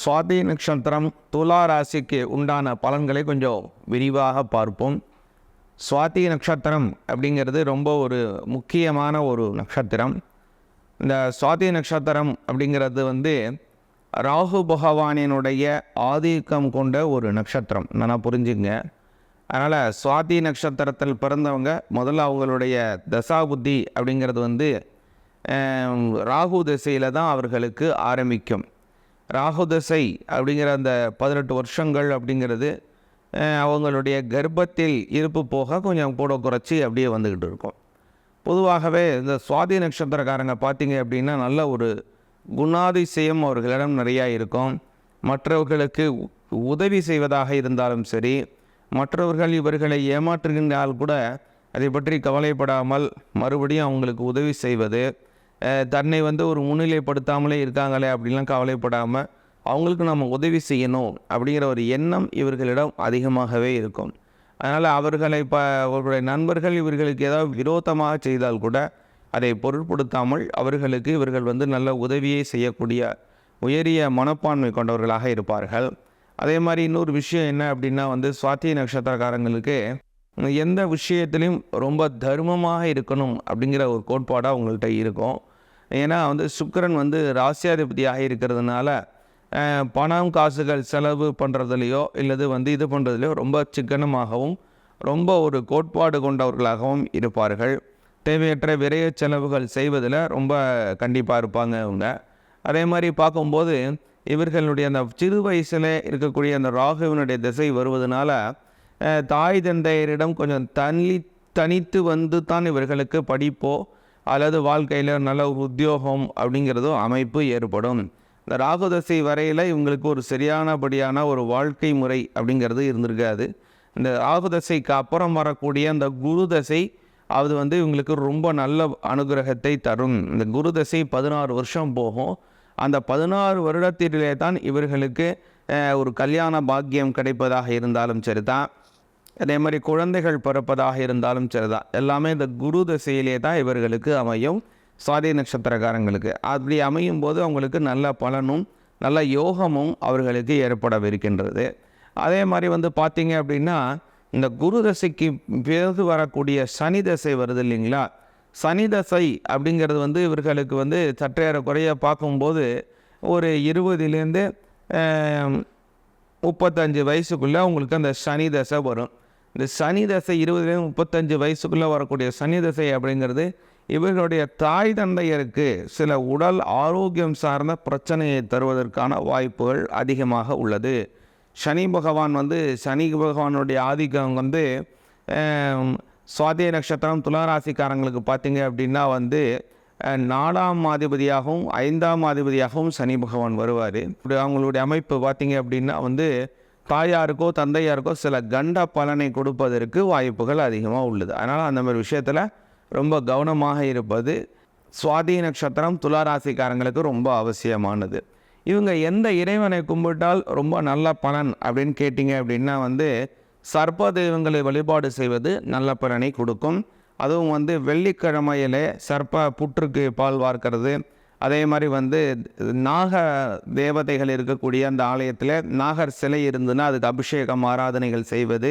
சுவாதி நட்சத்திரம் துலா ராசிக்கு உண்டான பலன்களை கொஞ்சம் விரிவாக பார்ப்போம். சுவாதி நட்சத்திரம் அப்படிங்கிறது ரொம்ப ஒரு முக்கியமான ஒரு நட்சத்திரம் இந்த சுவாதி நட்சத்திரம் அப்படிங்கிறது வந்து ராகு பகவானினுடைய ஆதிக்கம் கொண்ட ஒரு நட்சத்திரம் நல்லா புரிஞ்சுங்க அதனால் சுவாதி நட்சத்திரத்தில் பிறந்தவங்க முதல்ல அவங்களுடைய தசாபுத்தி அப்படிங்கிறது வந்து ராகு திசையில் தான் அவர்களுக்கு ஆரம்பிக்கும். ராகுதசை அப்படிங்கிற அந்த பதினெட்டு வருஷங்கள் அப்படிங்கிறது அவங்களுடைய கர்ப்பத்தில் இருப்பு போக கொஞ்சம் கூட குறைச்சி அப்படியே வந்துக்கிட்டு இருக்கும். பொதுவாகவே இந்த சுவாதி நட்சத்திரக்காரங்க பார்த்தீங்க அப்படின்னா நல்ல ஒரு குணாதிசயம் அவர்களிடம் நிறையா இருக்கும். மற்றவர்களுக்கு உதவி செய்வதாக இருந்தாலும் சரி மற்றவர்கள் இவர்களை ஏமாற்றுகின்றால் கூட அதை பற்றி கவலைப்படாமல் மறுபடியும் அவங்களுக்கு உதவி செய்வது தன்னை வந்து ஒரு முன்னிலைப்படுத்தாமலே இருக்காங்களே அப்படிலாம் கவலைப்படாமல் அவங்களுக்கு நம்ம உதவி செய்யணும் அப்படிங்கிற ஒரு எண்ணம் இவர்களிடம் அதிகமாகவே இருக்கும். அதனால் அவர்களை இப்போ அவர்களுடைய நண்பர்கள் இவர்களுக்கு ஏதாவது விரோதமாக செய்தால் கூட அதை பொருட்படுத்தாமல் அவர்களுக்கு இவர்கள் வந்து நல்ல உதவியை செய்யக்கூடிய உயரிய மனப்பான்மை கொண்டவர்களாக இருப்பார்கள். அதே மாதிரி இன்னொரு விஷயம் என்ன அப்படின்னா வந்து சுவாத்திய நட்சத்திரக்காரங்களுக்கு எந்த விஷயத்திலையும் ரொம்ப தர்மமாக இருக்கணும் அப்படிங்கிற ஒரு கோட்பாடாக அவங்கள்ட்ட இருக்கும். ஏன்னா வந்து சுக்கரன் வந்து ராசியாதிபதியாக இருக்கிறதுனால பணம் காசுகள் செலவு பண்ணுறதுலையோ இல்லது வந்து இது பண்ணுறதுலையோ ரொம்ப சிக்கனமாகவும் ரொம்ப ஒரு கோட்பாடு கொண்டவர்களாகவும் இருப்பார்கள். தேவையற்ற விரைய செலவுகள் செய்வதில் ரொம்ப கண்டிப்பாக இருப்பாங்க அவங்க அதே மாதிரி பார்க்கும்போது இவர்களுடைய அந்த சிறு வயசில் இருக்கக்கூடிய அந்த ராகுவினுடைய திசை வருவதனால தாய் தந்தையரிடம் கொஞ்சம் தனி தனித்து வந்து தான் இவர்களுக்கு படிப்போ அல்லது வாழ்க்கையில் நல்ல ஒரு உத்தியோகம் அப்படிங்கிறதும் அமைப்பு ஏற்படும். இந்த ராகுதசை வரையில் இவங்களுக்கு ஒரு சரியானபடியான ஒரு வாழ்க்கை முறை அப்படிங்கிறது இருந்திருக்காது. இந்த ராகுதசைக்கு அப்புறம் வரக்கூடிய அந்த குரு தசை அது வந்து இவங்களுக்கு ரொம்ப நல்ல அனுகிரகத்தை தரும். இந்த குரு தசை பதினாறு வருஷம் போகும். அந்த பதினாறு வருடத்திலே தான் இவர்களுக்கு ஒரு கல்யாண பாக்கியம் கிடைப்பதாக இருந்தாலும் சரி தான் அதே மாதிரி குழந்தைகள் பிறப்பதாக இருந்தாலும் சரிதான். எல்லாமே இந்த குரு திசையிலே தான் இவர்களுக்கு அமையும். சுவாதி நட்சத்திரக்காரங்களுக்கு. அப்படி அமையும் போது அவங்களுக்கு நல்ல பலனும் நல்ல யோகமும் அவர்களுக்கு ஏற்படவிருக்கின்றது. அதே மாதிரி வந்து பார்த்திங்க அப்படின்னா இந்த குரு தசைக்கு பிறகு வரக்கூடிய சனி தசை வருது இல்லைங்களா? சனி தசை அப்படிங்கிறது வந்து இவர்களுக்கு வந்து சற்றேற குறைய பார்க்கும்போது ஒரு இருபதுலேருந்து முப்பத்தஞ்சு வயசுக்குள்ளே உங்களுக்கு அந்த சனி தசை வரும். இந்த சனி தசை இருபதுலேருந்து முப்பத்தஞ்சு வயசுக்குள்ளே வரக்கூடிய சனி தசை அப்படிங்கிறது இவர்களுடைய தாய் தந்தையருக்கு சில உடல் ஆரோக்கியம் சார்ந்த பிரச்சனையை தருவதற்கான வாய்ப்புகள் அதிகமாக உள்ளது. சனி பகவான் வந்து சனி பகவானுடைய ஆதிக்கம் வந்து சுவாதி நட்சத்திரம் துளாராசிக்காரங்களுக்கு பார்த்தீங்க அப்படின்னா வந்து நாலாம் அதிபதியாகவும் ஐந்தாம் அதிபதியாகவும் சனி பகவான் வருவார். இப்படி அவங்களுடைய அமைப்பு பார்த்தீங்க அப்படின்னா வந்து தாயாருக்கோ தந்தையாருக்கோ சில கண்ட பலனை கொடுப்பதற்கு வாய்ப்புகள் அதிகமாக உள்ளது. அதனால் அந்த மாதிரி விஷயத்தில் ரொம்ப கவனமாக இருப்பது சுவாதி நட்சத்திரம் துளாராசிக்காரங்களுக்கு ரொம்ப அவசியமானது. இவங்க எந்த இறைவனை கும்பிட்டால் ரொம்ப நல்ல பலன் அப்படின்னு கேட்டிங்க அப்படின்னா வந்து சர்ப்ப தெய்வங்களை வழிபாடு செய்வது நல்ல பலனை கொடுக்கும். அதுவும் வந்து வெள்ளிக்கிழமையிலே சர்ப்ப புற்றுக்கு பால் வார்க்கிறது. அதே மாதிரி வந்து நாக தேவதைகள் இருக்கக்கூடிய அந்த ஆலயத்தில் நாகர் சிலை இருந்துன்னா அதுக்கு அபிஷேகம் ஆராதனைகள் செய்வது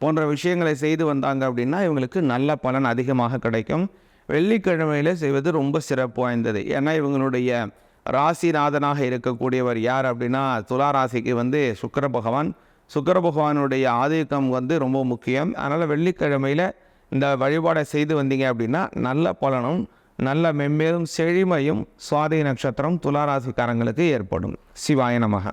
போன்ற விஷயங்களை செய்து வந்தாங்க அப்படின்னா இவங்களுக்கு நல்ல பலன் அதிகமாக கிடைக்கும். வெள்ளிக்கிழமையில செய்வது ரொம்ப சிறப்பு வாய்ந்தது. ஏன்னா இவங்களுடைய ராசிநாதனாக இருக்கக்கூடியவர் யார் அப்படின்னா துலா ராசிக்கு வந்து சுக்கர பகவான். சுக்கர பகவானுடைய ஆதிக்கம் வந்து ரொம்ப முக்கியம். அதனால் வெள்ளிக்கிழமையில் இந்த வழிபாடை செய்து வந்தீங்க அப்படின்னா நல்ல பலனும் நல்ல மென்மேலும் செழுமையும் சுவாதி நட்சத்திரம் துளாராசிக்காரங்களுக்கு ஏற்படும். சிவாய நமக.